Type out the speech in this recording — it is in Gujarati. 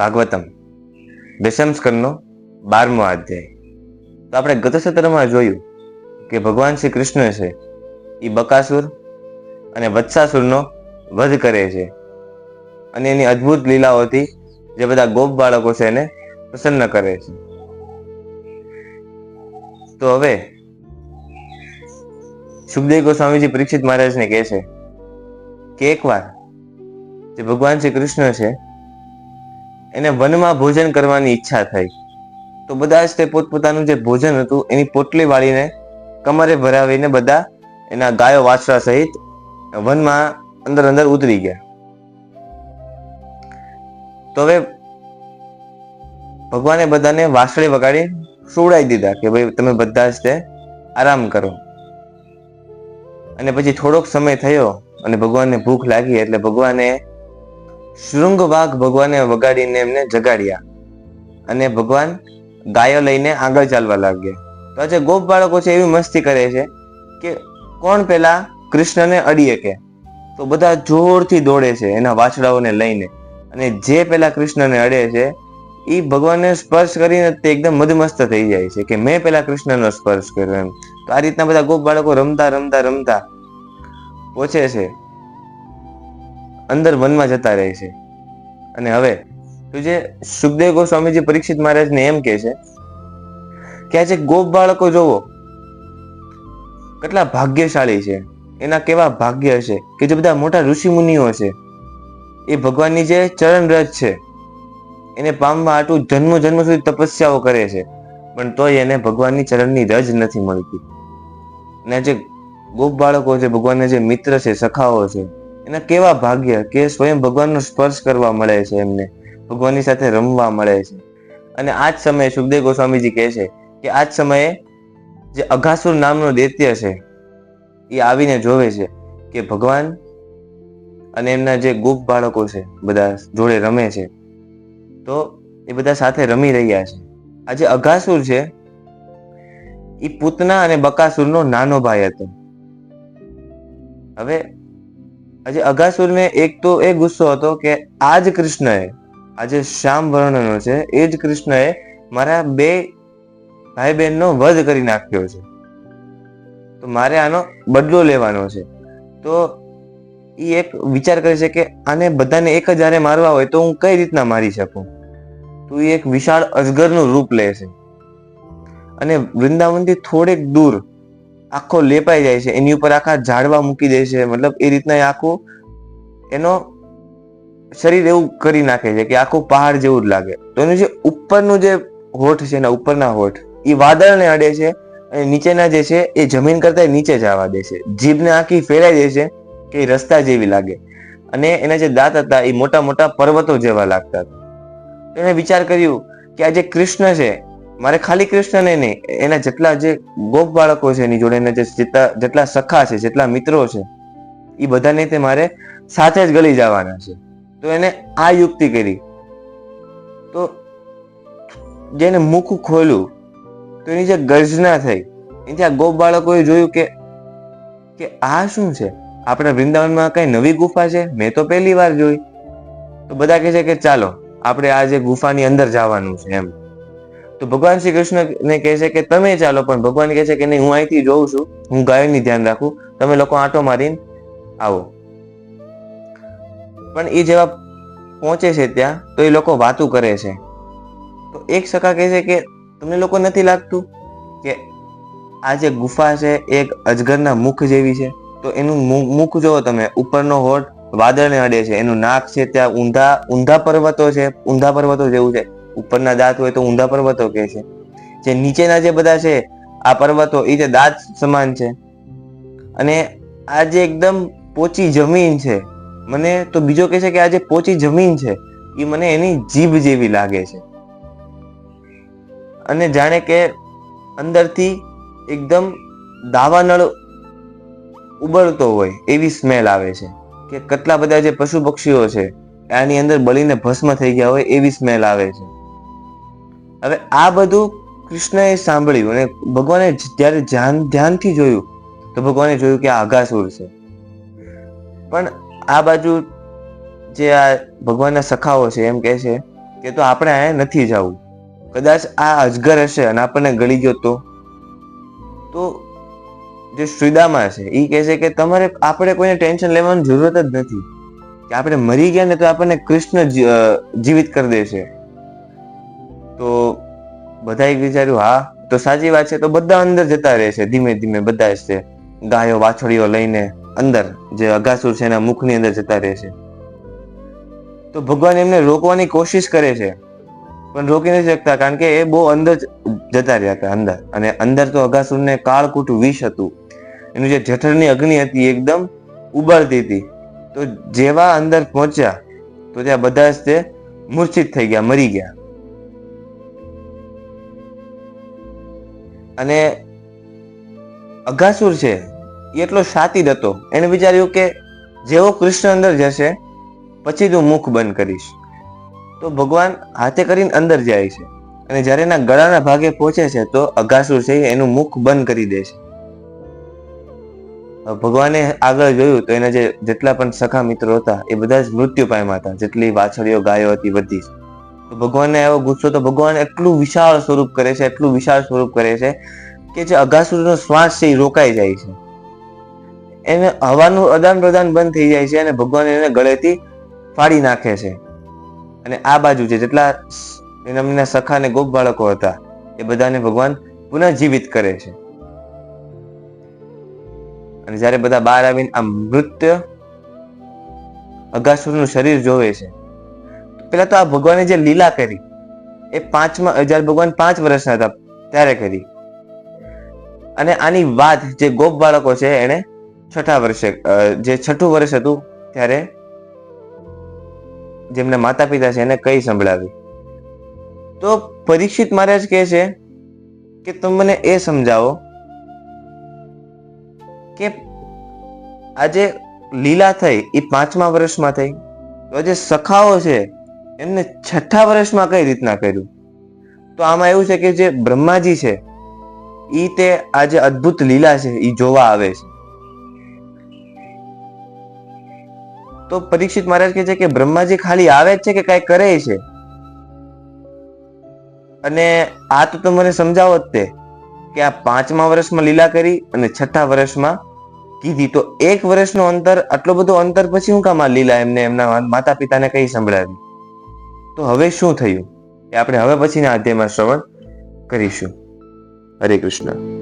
ભાગવતમ, દશમ બારમો અધ્યાય. તો આપણે ગત સત્રમાં જોયું કે ભગવાન શ્રી કૃષ્ણ છે, એ બકાસુર અને વત્સાસુરનો વધ કરે છે. અને એની અદ્ભુત લીલાઓથી જે બધા ગોપ બાળકો છે એને પ્રસન્ન કરે છે. તો હવે સુખદેવ ગોસ્વામીજી પરીક્ષિત મહારાજને કહે છે કે એકવાર જે ભગવાન શ્રી કૃષ્ણ છે એને વનમાં ભોજન કરવાની ઈચ્છા થઈ. તો બધા જ તે પોતપોતાનું જે ભોજન હતું, એની પોટલી વાળીને કમરે ભરાવીને બધા એના ગાયો વાછરા સહિત વનમાં અંદર અંદર ઉતરી ગયા. તો હવે ભગવાને બધાને વાસળી વગાડી સુવડાવી દીધા કે ભાઈ તમે બધા જ તે આરામ કરો. અને પછી થોડોક સમય થયો અને ભગવાનને ભૂખ લાગી એટલે ભગવાને શૃંગ વાઘ ભગવાને વગાડીને એમને જગાડ્યા અને ભગવાન ગાયો લઈને આગળ ચાલવા લાગ્યા. તો આજે ગોપ બાળકો છે એવી મસ્તી કરે છે કે કોણ પેલા કૃષ્ણને અડીએ કે? તો બધા જોરથી દોડે છે એના વાછડાઓને લઈને. અને જે પેલા કૃષ્ણને અડે છે એ ભગવાનને સ્પર્શ કરીને તે એકદમ મદમસ્ત થઈ જાય છે કે મેં પેલા કૃષ્ણનો સ્પર્શ કર્યો એમ. તો આ રીતના બધા ગોપ બાળકો રમતા રમતા રમતા પહોંચે છે. અંદર વનમાં જતા રહે છે. અને હવે તો જે સુખદેવ ગોસ્વામીજી પરીક્ષિત મહારાજને એમ કે છે કે આજે ગોપ બાળકો જોવો, કેટલા ભાગ્યશાળી છે. એના કેવા ભાગ્ય હશે કે જે બધા મોટા ઋષિ મુનિઓ છે. એ ભગવાનની જે ચરણ રજ છે, એને પામવા આટલું જન્મ જન્મ સુધી તપસ્યાઓ કરે છે. પણ તોય એને ભગવાનની ચરણની રજ નથી મળતી. અને જે ગોપ બાળકો છે, ભગવાનના જે મિત્ર છે, સખાઓ છે એના કેવા ભાગ્ય કે સ્વયં ભગવાનનો સ્પર્શ કરવા મળે છે એમને, ભગવાનની સાથે રમવા મળે છે. અને આ જ સમયે સુખદેવ ગોસ્વામીજી કહે છે કે આ જ સમયે જે અઘાસુર નામનો દૈત્ય છે, એ આવીને જોવે છે કે ભગવાન અને એમના જે ગુપ બાળકો છે, બધા જોડે રમે છે. તો એ બધા સાથે રમી રહ્યા છે. આ જે અઘાસુર છે, એ પૂતના અને બકાસુરનો નાનો ભાઈ હતો. હવે આજે અઘાસુરને એક તો એ ગુસ્સો હતો કે આ જ કૃષ્ણએ, આજે શ્યામ વર્ણનો છે, એ જ કૃષ્ણએ મારા બે ભાઈ બહેનનો વધ કરી નાખ્યો છે. તો મારે આનો બદલો લેવાનો છે. તો એ એક વિચાર કરે છે કે આને બધાને એક હારે મારવા હોય તો હું કઈ રીતના મારી શકું? તો એ એક વિશાળ અજગરનું રૂપ લે છે. અને વૃંદાવનથી થોડેક દૂર આખો લેપાઈ જાય છે, એની ઉપર આખા ઝાડવા મૂકી દે છે, મતલબ એ રીતના એ આખું એનો શરીર એવું કરી નાખે છે કે આખું પહાડ જેવું જ લાગે. તો એનું જે ઉપરનું જે હોઠ છે, એના ઉપરના હોઠ, એ વાદળને અડે છે અને નીચેના જે છે, એ જમીન કરતા નીચે જવા દે છે. જીભને આખી ફેરાઈ દે છે કે રસ્તા જેવી લાગે. અને એના જે દાંત હતા, એ મોટા મોટા પર્વતો જેવા લાગતા હતા. એને વિચાર કર્યું કે આ જે કૃષ્ણ છે મારે ખાલી કૃષ્ણને નહીં એના જેટલા જે ગોપ બાળકો છે એની જોડે એના જેટલા જેટલા સખા છે, જેટલા મિત્રો છે એ બધાને તે મારે સાથે જ ગળી જવાના છે. તો એને આ યુક્તિ કરી. તો જેને મુખ ખોલ્યું, તો એની જે ગર્જના થઈ એથી આ ગોપ બાળકોએ જોયું કે કે આ શું છે? આપણા વૃંદાવનમાં કઈ નવી ગુફા છે? મેં તો પહેલી વાર જોઈ. તો બધા કહે છે કે ચાલો, આપણે આ જે ગુફાની અંદર જવાનું છે એમ. તો ભગવાન શ્રી કૃષ્ણને કહે છે કે તમે ચાલો, પણ ભગવાન કહે છે કે નહીં, હું અહીંથી જોઉં છું, હું ગાયોની ધ્યાન રાખું, તમે લોકો આંટો મારીને આવો. પણ એ જેવા પહોંચે છે ત્યાં, તો એ લોકો વાતું કરે છે. તો એક સખા કહે છે કે તમને લોકો નથી લાગતું કે આ જે ગુફા છે, એક અજગરના મુખ જેવી છે? તો એનું મુખ જોવો તમે, ઉપરનો હોઠ વાદળને અડે છે, એનું નાક છે ત્યાં ઊંધા ઊંધા પર્વતો છે, ઊંધા પર્વતો જેવું છે. ઉપરના દાંત હોય તો ઊંધા પર્વતો કહે છે. જે નીચેના જે બધા છે, આ પર્વતો એ તે દાંત સમાન છે. અને આ જે એકદમ પોચી જમીન છે, મને તો બીજો કહે છે કે આ જે પોચી જમીન છે એ મને એની જીભ જેવી લાગે છે. અને જાણે કે અંદરથી એકદમ દાવાનળ ઉબળતો હોય એવી સ્મેલ આવે છે કે કેટલા બધા જે પશુ પક્ષીઓ છે, આની અંદર બળીને ભસ્મ થઈ ગયા હોય એવી સ્મેલ આવે છે. હવે આ બધું કૃષ્ણએ સાંભળ્યું અને ભગવાને જ્યારે ધ્યાન ધ્યાનથી જોયું, તો ભગવાને જોયું કે આ અઘાસુર છે. પણ આ બાજુ જે આ ભગવાનના સખાઓ છે એમ કહે છે કે તો આપણે અહીંયા નથી જવું. કદાચ આ અજગર હશે અને આપણને ગળી ગયો તો? તો જે શ્રીદામા છે એ કહે છે કે તમારે, આપણે કોઈને ટેન્શન લેવાની જરૂરત જ નથી. કે આપણે મરી ગયા ને તો આપણને કૃષ્ણ જીવિત કરી દેશે. તો બધાએ વિચાર્યું, હા, તો સાચી વાત છે, તો બધા અંદર જતા રહે છે, ધીમે ધીમે બધા જ છે. ગાયો વાછળીઓ લઈને અંદર જે અગાસુર છે એના મુખની અંદર જતા રહે છે. તો ભગવાન એમને રોકવાની કોશિશ કરે છે, પણ રોકી નથી શકતા, કારણ કે એ બહુ અંદર જતા રહ્યા હતા, અંદર. અને અંદર તો અગાસુરને કાળકૂટ વિષ હતું. એનું જે જઠરની અગ્નિ હતી એકદમ ઉબળતી હતી. તો જેવા અંદર પહોંચ્યા, તો ત્યાં બધા જ તે મૂર્છિત થઈ ગયા, મરી ગયા. અને અગાસુર છે, એ એટલો શાતિર હતો. એને વિચાર્યું કે જેવો કૃષ્ણ અંદર જશે, પછી તું મુખ બંધ કરીશ. તો ભગવાન હાથે કરીને અંદર જાય છે. અને જ્યારે એના ગળાના ભાગે પહોંચે છે, તો અગાસુર છે એનું મુખ બંધ કરી દે છે. ભગવાને આગળ જોયું તો એના જે જેટલા પણ સખા મિત્રો હતા, એ બધા જ મૃત્યુ પામ્યા હતા. જેટલી વાછળીઓ ગાયો હતી, બધી જ. ભગવાનને એવો ગુસ્સો, તો ભગવાન એટલું વિશાળ સ્વરૂપ કરે છે, એટલું વિશાળ સ્વરૂપ કરે છે કે જે અગાસુરનો શ્વાસ છે એ રોકાઈ જાય છે. એને હવાનું આદાન પ્રદાન બંધ થઈ જાય છે અને ભગવાન એને ગળેથી ફાડી નાખે છે. અને આ બાજુ છે જેટલા એમના સખા અને ગોપ બાળકો હતા, એ બધાને ભગવાન પુનઃજીવિત કરે છે. અને જ્યારે બધા બહાર આવીને આ મૃત્ય અગાસુરનું શરીર જોવે છે પેલા તો આ ભગવાને જે લીલા કરી, એ પાંચમાં જ્યારે ભગવાન પાંચ વર્ષના હતા, ત્યારે કરી. અને આની વાત જે ગોપ બાળકો છે, એને છઠ્ઠા વર્ષે જે છઠ્ઠું વર્ષ હતું, ત્યારે જેમના માતા પિતા છે, એને કઈ સંભળાવી? તો પરીક્ષિત મહારાજ કહે છે કે તમે મને એ સમજાવો કે આજે લીલા થઈ, એ પાંચમા વર્ષમાં થઈ, તો જે સખાઓ છે એમને છઠ્ઠા વર્ષમાં કઈ રીતના કર્યું? તો આમાં એવું છે કે જે બ્રહ્માજી છે એ તે આ જે અદ્ભુત લીલા છે એ જોવા આવે છે. તો પરીક્ષિત મહારાજ કહે છે કે બ્રહ્માજી ખાલી આવે જ છે કે કઈ કરે છે? અને આ તો તમે મને સમજાવો જ તે, કે આ પાંચમા વર્ષમાં લીલા કરી અને છઠ્ઠા વર્ષમાં કીધી. તો એક વર્ષનો અંતર, આટલો બધો અંતર પછી હું કામ લીલા એમને એમના માતા પિતાને કઈ સંભળાવી તો હવે શું થયું? એ આપણે હવે પછીના અધ્યાયમાં શ્રવણ કરીશું. હરે કૃષ્ણ.